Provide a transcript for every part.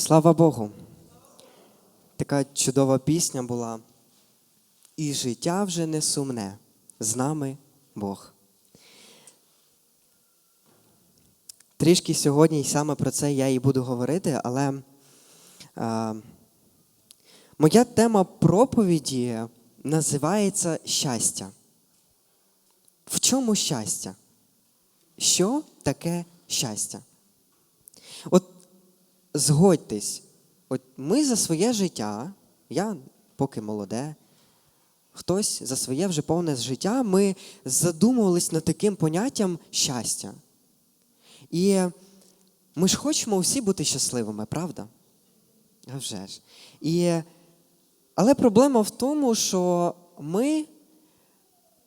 Слава Богу. Така чудова пісня була. І життя вже не сумне. З нами Бог. Трішки сьогодні саме про це я і буду говорити, але е, моя тема проповіді називається щастя. В чому щастя? Що таке щастя? От згодьтесь, от ми за своє життя, я поки молоде, хтось за своє вже повне життя, ми задумувались над таким поняттям щастя. І ми ж хочемо всі бути щасливими, правда? А вже ж. І, але проблема в тому, що ми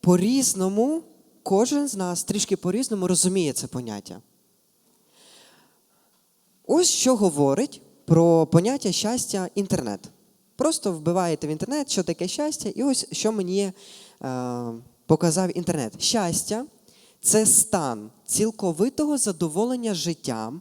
по-різному, кожен з нас трішки по-різному розуміє це поняття. Ось що говорить про поняття щастя інтернет. Просто вбиваєте в інтернет, що таке щастя, і ось що мені е, показав інтернет. Щастя це стан цілковитого задоволення життям,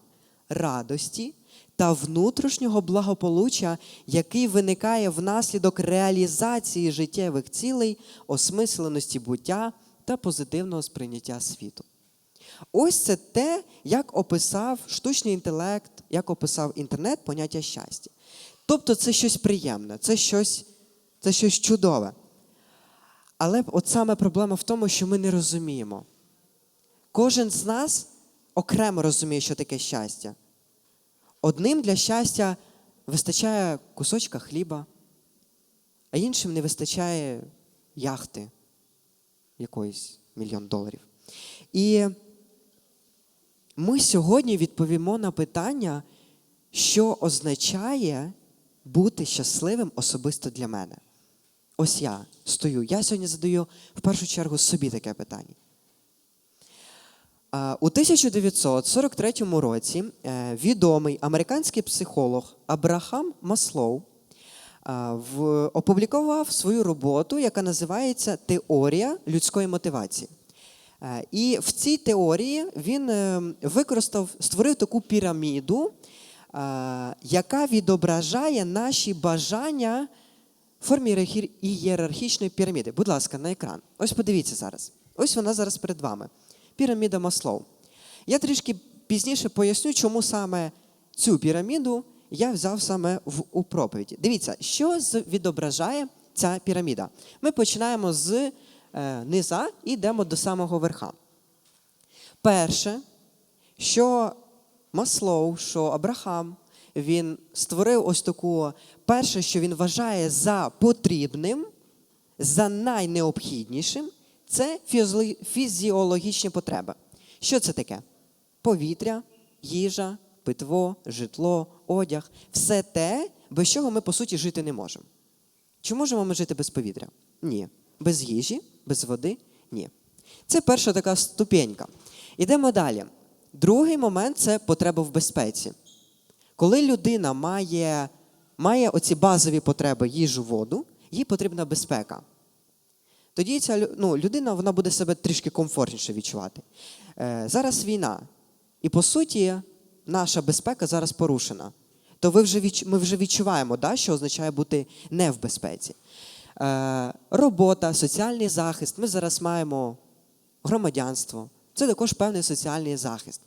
радості та внутрішнього благополуччя, який виникає внаслідок реалізації життєвих цілей, осмисленості буття та позитивного сприйняття світу. Ось це те, як описав штучний інтелект, як описав інтернет поняття щастя. Тобто це щось приємне, це щось, це щось чудове. Але от саме проблема в тому, що ми не розуміємо. Кожен з нас окремо розуміє, що таке щастя. Одним для щастя вистачає кусочка хліба, а іншим не вистачає яхти якоїсь мільйон доларів. І ми сьогодні відповімо на питання, що означає бути щасливим особисто для мене. Ось я стою. Я сьогодні задаю в першу чергу собі таке питання. У 1943 році е, відомий американський психолог Абрахам Маслоу опублікував свою роботу, яка називається Теорія людської мотивації. Е, І в цій теорії він е, використав, створив таку піраміду, е, яка відображає наші бажання в формі ієрархічної піраміди. Будь ласка, на екран. Ось подивіться зараз. Ось вона зараз перед вами. Піраміда Маслоу. Я трішки пізніше поясню, чому саме цю піраміду я взяв саме в, у проповіді. Дивіться, що відображає ця піраміда. Ми починаємо з низа і йдемо до самого верха. Перше, що Маслоу, що Абрахам, він створив ось таку перше, що він вважає за потрібним, за найнеобхіднішим, це фізіологічні потреби. Що це таке? Повітря, їжа, питво, житло, одяг все те, без чого ми, по суті, жити не можемо. Чи можемо ми жити без повітря? Ні. Без їжі, без води? Ні. Це перша така ступенька. Ідемо далі. Другий момент це потреба в безпеці. Коли людина має, має оці базові потреби їжу, воду, їй потрібна безпека. Тоді ця ну, людина вона буде себе трішки комфортніше відчувати. Е, зараз війна. І по суті, наша безпека зараз порушена. То ви вже ми вже відчуваємо, да, що означає бути не в безпеці. Е, робота, соціальний захист. Ми зараз маємо громадянство. Це також певний соціальний захист.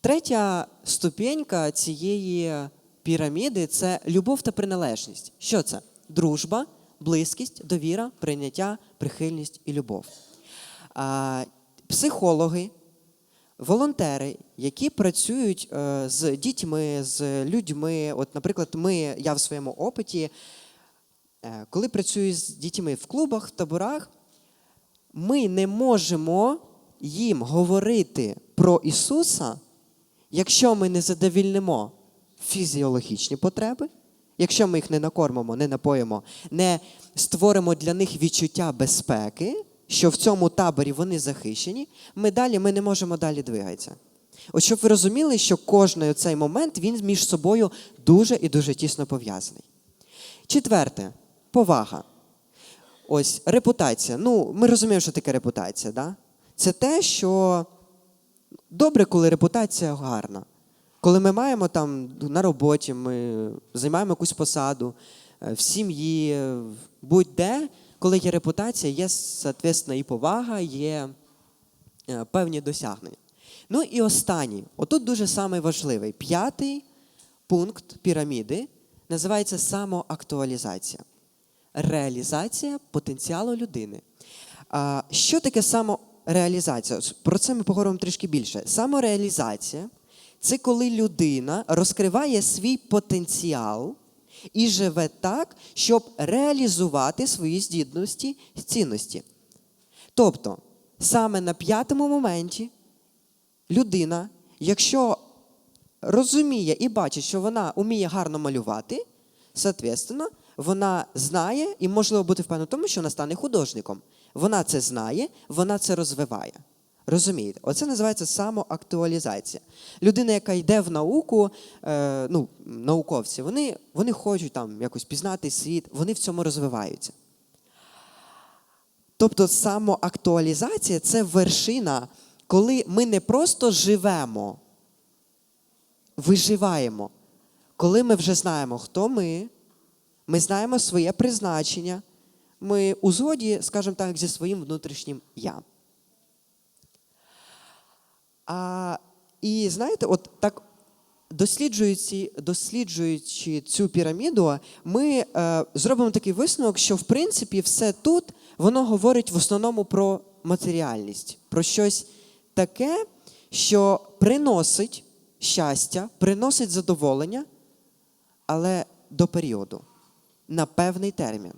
Третя ступенька цієї піраміди це любов та приналежність. Що це? Дружба, близькість, довіра, прийняття, прихильність і любов. Психологи, волонтери, які працюють е, з дітьми, з людьми. От, наприклад, ми, я в своєму опиті, е, коли працюю з дітьми в клубах, в таборах, ми не можемо їм говорити про Ісуса, якщо ми не задовільнимо фізіологічні потреби, якщо ми їх не накормимо, не напоїмо, не створимо для них відчуття безпеки, що в цьому таборі вони захищені, ми далі ми не можемо далі двигатися. От щоб ви розуміли, що кожний цей момент він між собою дуже і дуже тісно пов'язаний. Четверте повага. Ось репутація. Ну, ми розуміємо, що таке репутація, да? Це те, що добре, коли репутація гарна. Коли ми маємо там на роботі, ми займаємо якусь посаду е, в сім'ї, е, будь-де, коли є репутація, є, соответственно, і повага, є е, певні досягнення. Ну і останній, отут дуже самий важливий, п'ятий пункт піраміди називається самоактуалізація. Реалізація потенціалу людини. Що таке самореалізація? Про це ми поговоримо трішки більше. Самореалізація це коли людина розкриває свій потенціал і живе так, щоб реалізувати свої здібності і цінності. Тобто, саме на п'ятому моменті людина, якщо розуміє і бачить, що вона вміє гарно малювати, соответственно, вона знає і можливо бути впевнена в тому, що вона стане художником. Вона це знає, вона це розвиває. Розумієте? Оце називається самоактуалізація. Людина, яка йде в науку, е, ну, науковці, вони, вони хочуть там якось пізнати світ, вони в цьому розвиваються. Тобто самоактуалізація це вершина, коли ми не просто живемо, виживаємо. Коли ми вже знаємо, хто ми, ми знаємо своє призначення, ми у згоді, скажімо так, зі своїм внутрішнім я. А, і знаєте, от так досліджуючи, досліджуючи цю піраміду, ми е, зробимо такий висновок, що в принципі все тут воно говорить в основному про матеріальність, про щось таке, що приносить щастя, приносить задоволення, але до періоду, на певний термін.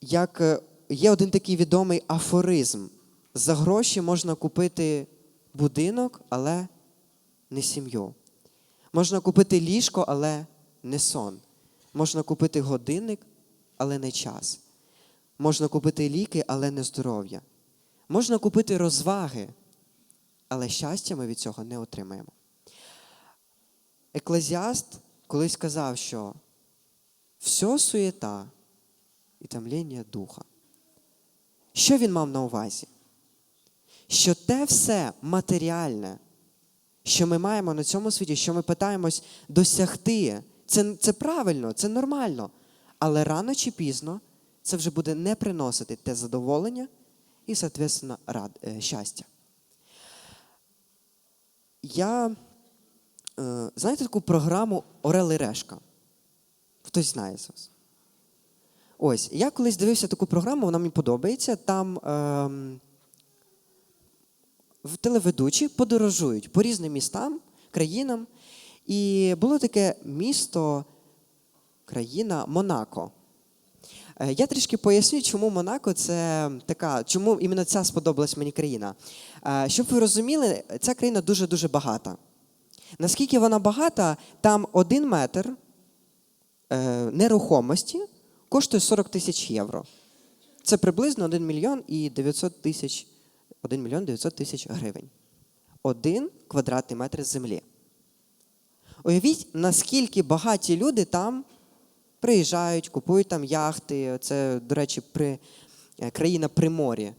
Як е, є один такий відомий афоризм. За гроші можна купити будинок, але не сім'ю. Можна купити ліжко, але не сон. Можна купити годинник, але не час. Можна купити ліки, але не здоров'я. Можна купити розваги, але щастя ми від цього не отримаємо. Еклезіаст колись сказав, що все суєта і тамління духа. Що він мав на увазі? Що те все матеріальне, що ми маємо на цьому світі, що ми питаємось досягти, це, це правильно, це нормально. Але рано чи пізно це вже буде не приносити те задоволення і, соответственно, рад, е, щастя. Я, знаєте таку програму Орел і Решка? Хтось знає з вас? Ось, я колись дивився таку програму, вона мені подобається. Там ем, в телеведучі подорожують по різним містам, країнам. І було таке місто, країна Монако. Е, Я трішки поясню, чому Монако це така, чому іменно ця сподобалась мені країна. Е, Щоб ви розуміли, ця країна дуже-дуже багата. Наскільки вона багата, там один метр е, нерухомості коштує 40 тисяч євро. Це приблизно 1 мільйон і 900 тисяч 1 мільйон 900 тисяч гривень. Один квадратний метр землі. Уявіть, наскільки багаті люди там приїжджають, купують там яхти. Це, до речі, при, е, країна при морі.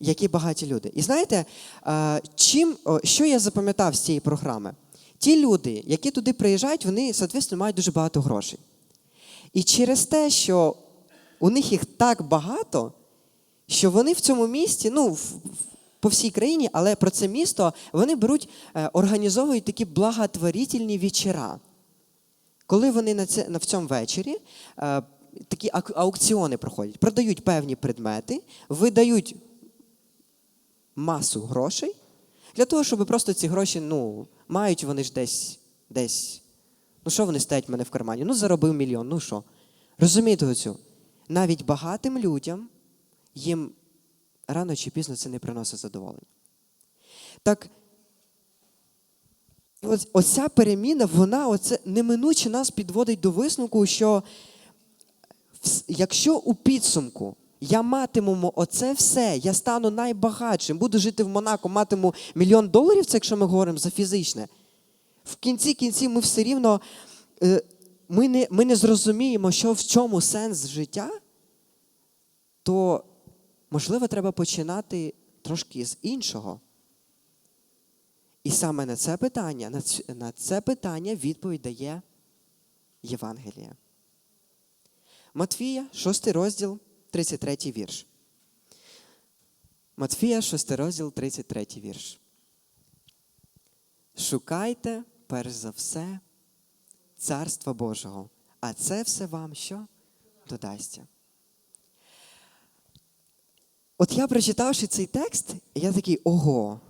Які багаті люди. І знаєте, е, чим, що я запам'ятав з цієї програми? Ті люди, які туди приїжджають, вони, соответственно, мають дуже багато грошей. І через те, що у них їх так багато, що вони в цьому місті, ну, по всій країні, але про це місто вони беруть, е, організовують такі благотворительні вечора. Коли вони на, це, в цьому вечорі е, такі ак- аукціони проходять, продають певні предмети, видають масу грошей для того, щоб просто ці гроші, ну, мають вони ж десь, десь. Ну, що вони стоять в мене в кармані? Ну, заробив мільйон, ну що? Розумієте оцю? Навіть багатим людям їм рано чи пізно це не приносить задоволення. Так, ось, оця переміна, вона оце неминуче нас підводить до висновку, що якщо у підсумку я матиму оце все, я стану найбагатшим, буду жити в Монако, матиму мільйон доларів, це якщо ми говоримо за фізичне, в кінці кінців ми все рівно е, ми не, ми не зрозуміємо, що в чому сенс життя, то можливо треба починати трошки з іншого. І саме на це питання, на ць- на це питання відповідь дає Євангеліє. Матфія, 6 розділ, 33 вірш. Матфія, 6 розділ, 33 вірш. Шукайте, перш за все, Царства Божого, а це все вам що додасться. От я, прочитавши цей текст, я такий ого.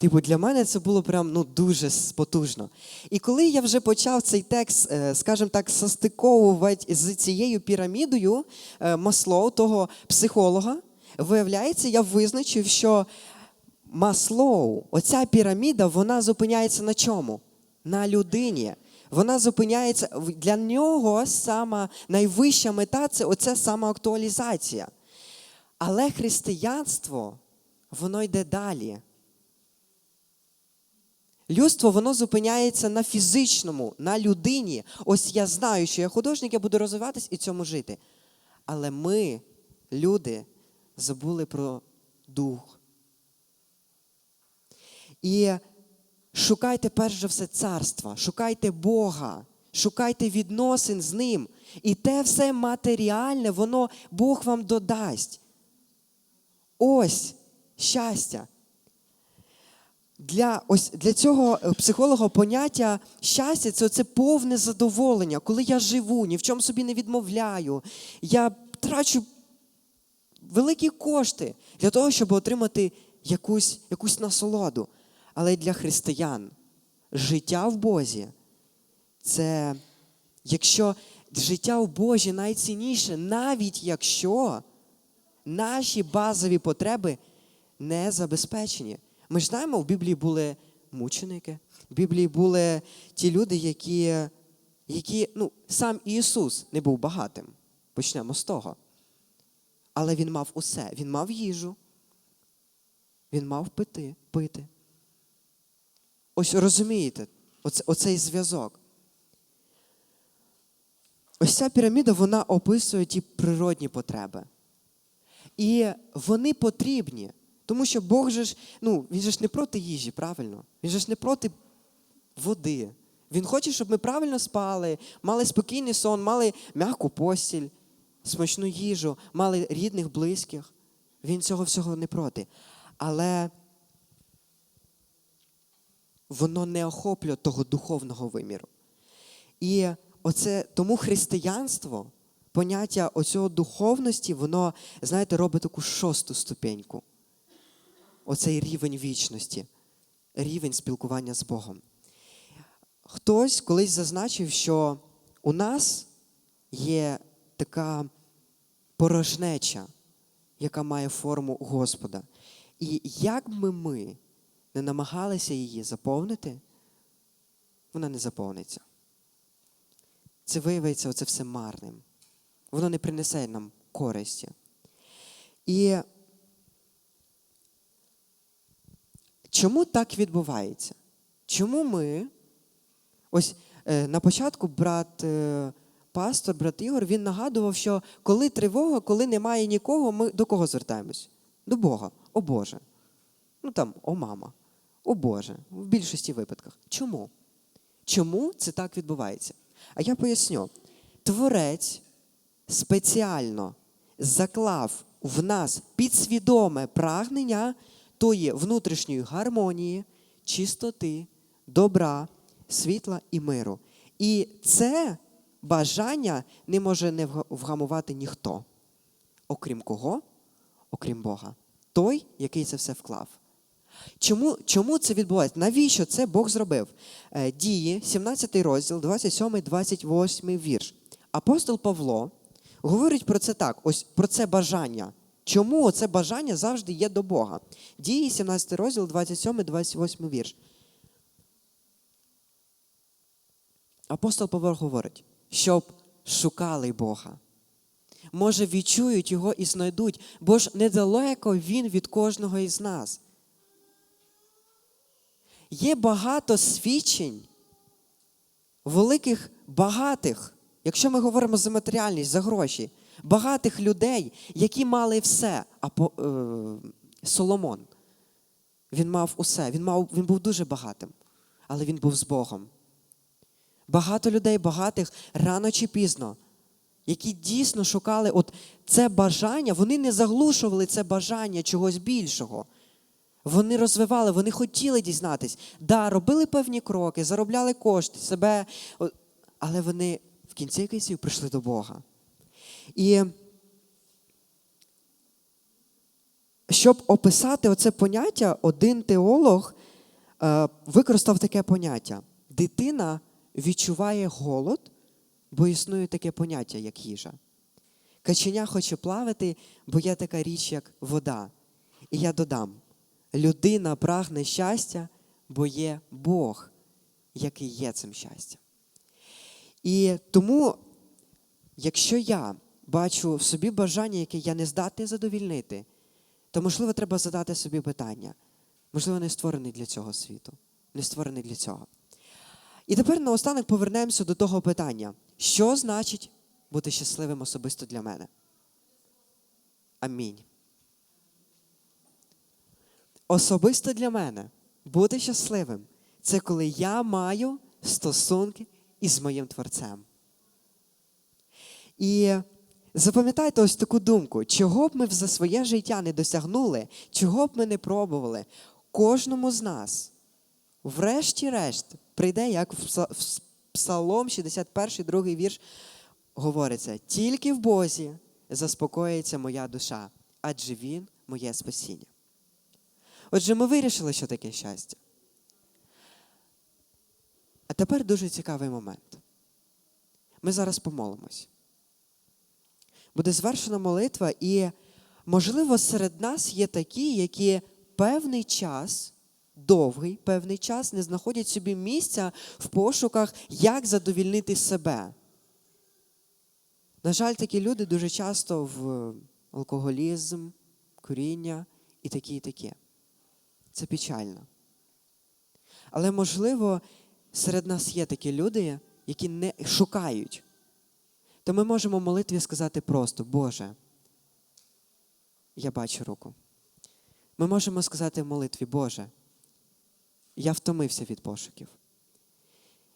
Типу, для мене це було прям ну, дуже потужно. І коли я вже почав цей текст, е, скажімо так, состиковувати з цією пірамідою е, Маслоу, того психолога, виявляється, я визначив, що Маслоу, оця піраміда, вона зупиняється на чому? На людині. Вона зупиняється для нього сама найвища мета це оця самоактуалізація. Але християнство, воно йде далі. Людство воно зупиняється на фізичному, на людині. Ось я знаю, що я художник, я буду розвиватись і цьому жити. Але ми, люди, забули про дух. І шукайте перш за все царства, шукайте Бога, шукайте відносин з Ним. І те все матеріальне, воно Бог вам додасть. Ось щастя. Для, ось, для цього е, психолога поняття щастя це, це повне задоволення, коли я живу, ні в чому собі не відмовляю. Я трачу великі кошти для того, щоб отримати якусь, якусь насолоду. Але для християн життя в Бозі це якщо життя в Божі найцінніше, навіть якщо наші базові потреби не забезпечені. Ми ж знаємо, в Біблії були мученики, в Біблії були ті люди, які, які ну, сам Ісус не був багатим. Почнемо з того. Але Він мав усе. Він мав їжу, він мав пити, пити. Ось розумієте, оце, оцей зв'язок. Ось ця піраміда, вона описує ті природні потреби. І вони потрібні, тому що Бог же ж, ну, він же ж не проти їжі, правильно? Він же ж не проти води. Він хоче, щоб ми правильно спали, мали спокійний сон, мали м'яку постіль, смачну їжу, мали рідних, близьких. Він цього всього не проти. Але воно не охоплює того духовного виміру. І оце тому християнство, поняття оцього духовності, воно, знаєте, робить таку шосту ступеньку. Оцей рівень вічності, рівень спілкування з Богом. Хтось колись зазначив, що у нас є така порожнеча, яка має форму Господа. І як би ми не намагалися її заповнити, вона не заповниться. Це виявиться оце все марним. Воно не принесе нам користі. І чому так відбувається? Чому ми, ось е, на початку брат е, пастор, брат Ігор, він нагадував, що коли тривога, коли немає нікого, ми до кого звертаємось? До Бога. О Боже. Ну там, о мама. О Боже. В більшості випадках. Чому? Чому це так відбувається? А я поясню. Творець спеціально заклав в нас підсвідоме прагнення тої внутрішньої гармонії, чистоти, добра, світла і миру. І це бажання не може не вгамувати ніхто. Окрім кого? Окрім Бога. Той, який це все вклав. Чому, чому це відбувається? Навіщо це Бог зробив? Е, Дії, 17 розділ, 27-28 вірш. Апостол Павло говорить про це так: ось про це бажання. Чому це бажання завжди є до Бога? Дії, 17 розділ, 27-28 вірш. Апостол Павло говорить, щоб шукали Бога. Може, відчують його і знайдуть, бо ж недалеко він від кожного із нас. Є багато свідчень, великих багатих, якщо ми говоримо за матеріальність, за гроші, багатих людей, які мали все, а по, е, Соломон. Він мав усе, він, мав, він був дуже багатим, але він був з Богом. Багато людей, багатих рано чи пізно, які дійсно шукали от це бажання, вони не заглушували це бажання чогось більшого. Вони розвивали, вони хотіли дізнатись. Да, робили певні кроки, заробляли кошти, себе, але вони в кінці кінців прийшли до Бога. І щоб описати оце поняття, один теолог е, використав таке поняття. Дитина відчуває голод, бо існує таке поняття, як їжа. Каченя хоче плавати, бо є така річ, як вода. І я додам: людина прагне щастя, бо є Бог, який є цим щастям. І тому, якщо я бачу в собі бажання, яке я не здатний задовільнити, то, можливо, треба задати собі питання. Можливо, не створений для цього світу, не створений для цього. І тепер наостанок повернемося до того питання, що значить бути щасливим особисто для мене? Амінь. Особисто для мене бути щасливим це коли я маю стосунки із моїм Творцем. І запам'ятайте ось таку думку, чого б ми за своє життя не досягнули, чого б ми не пробували, кожному з нас, врешті-решт, прийде, як в Псалом 61, другий вірш, говориться: тільки в Бозі заспокоїться моя душа, адже Він моє спасіння. Отже, ми вирішили, що таке щастя. А тепер дуже цікавий момент. Ми зараз помолимось. Буде звершена молитва, і, можливо, серед нас є такі, які певний час, довгий певний час, не знаходять собі місця в пошуках, як задовільнити себе. На жаль, такі люди дуже часто в алкоголізм, куріння і такі, і такі. Це печально. Але, можливо, серед нас є такі люди, які не шукають. То ми можемо в молитві сказати просто, Боже, я бачу руку. Ми можемо сказати в молитві, Боже, я втомився від пошуків.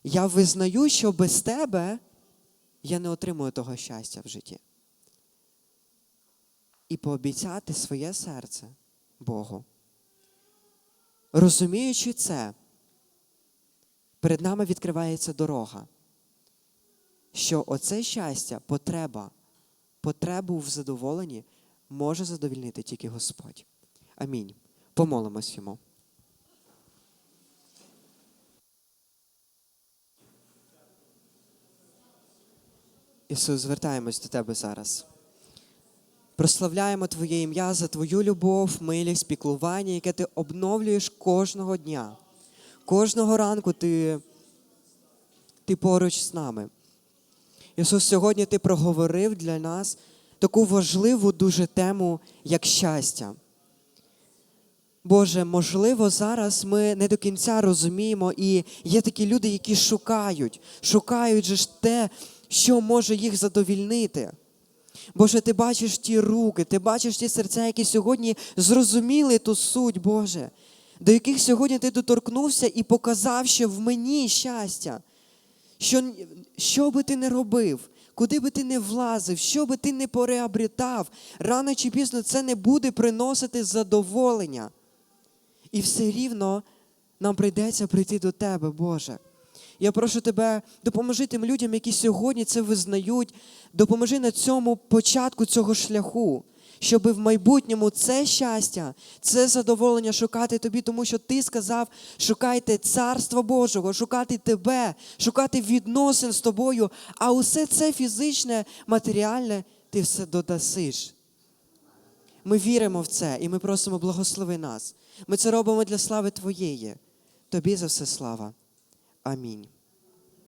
Я визнаю, що без Тебе я не отримую того щастя в житті. І пообіцяти своє серце Богу. Розуміючи це, перед нами відкривається дорога, що оце щастя, потреба, потребу в задоволенні може задовільнити тільки Господь. Амінь. Помолимось йому. Ісус, звертаємось до Тебе зараз. Прославляємо Твоє ім'я за Твою любов, милість, піклування, яке ти обновлюєш кожного дня. Кожного ранку ти, ти поруч з нами. Ісус, сьогодні Ти проговорив для нас таку важливу дуже тему, як щастя. Боже, можливо, зараз ми не до кінця розуміємо, і є такі люди, які шукають, шукають же ж те, що може їх задовільнити. Боже, ти бачиш ті руки, ти бачиш ті серця, які сьогодні зрозуміли ту суть, Боже, до яких сьогодні ти доторкнувся і показав, що в мені щастя. Що, що би ти не робив, куди би ти не влазив, що би ти не переобрітав, рано чи пізно це не буде приносити задоволення. І все рівно нам прийдеться прийти до Тебе, Боже. Я прошу тебе, допоможи тим людям, які сьогодні це визнають, допоможи на цьому початку цього шляху, щоб в майбутньому це щастя, це задоволення шукати тобі, тому що ти сказав, шукайте царства Божого, шукати тебе, шукати відносин з тобою, а усе це фізичне, матеріальне, ти все додасиш. Ми віримо в це і ми просимо благослови нас. Ми це робимо для слави Твоєї. Тобі за все слава. Амінь.